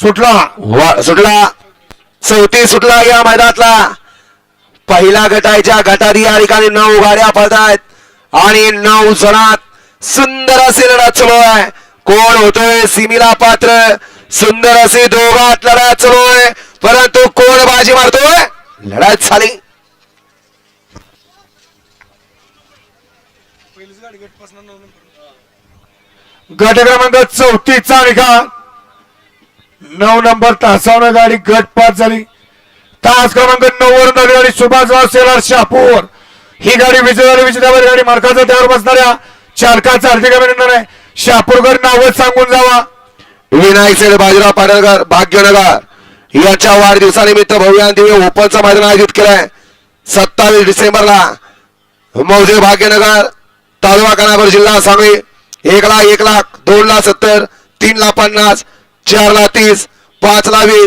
सुटला. सुटला. चौथी सुटला या मैदानातला. पहिला गटायच्या गटारी या ठिकाणी नऊ गाड्या पडतायत. आणि नऊ जणात सुंदर असे लढत चालू आहे. कोण होतोय सिमिला पात्र? सुंदर असे दोघात लढत चालू आहे. परंतु कोण बाजी मारतोय? लढत झाली. गट क्रमांक चौथीचा निकाल. नऊ नंबर तासावनं गाडी गट पास झाली. तास क्रमांक नऊ वरून गाडी सुभाषराव सेलार शापूर ही गाडी विजय झाली विजेत्यावर गाडी मार्काचा त्यावर बसणाऱ्या चालकाचा हार्दिक अभिनंदन आहे. शापूरकर नावच सांगून जावा. विनायक सेल बाजीराव पाडळकर भाग्यनगर. याच्या वाढदिवसानिमित्त भव्य दिव्य ओपनचं मैदान आयोजित केलंय. सत्तावीस डिसेंबरला मौजे भाग्यनगर तालुका कानापूर जिल्हा सांगली एक लाख एक लाख दोन लाख सत्तर तीन लाख पन्नास. चार ला तीस पाच ला वीस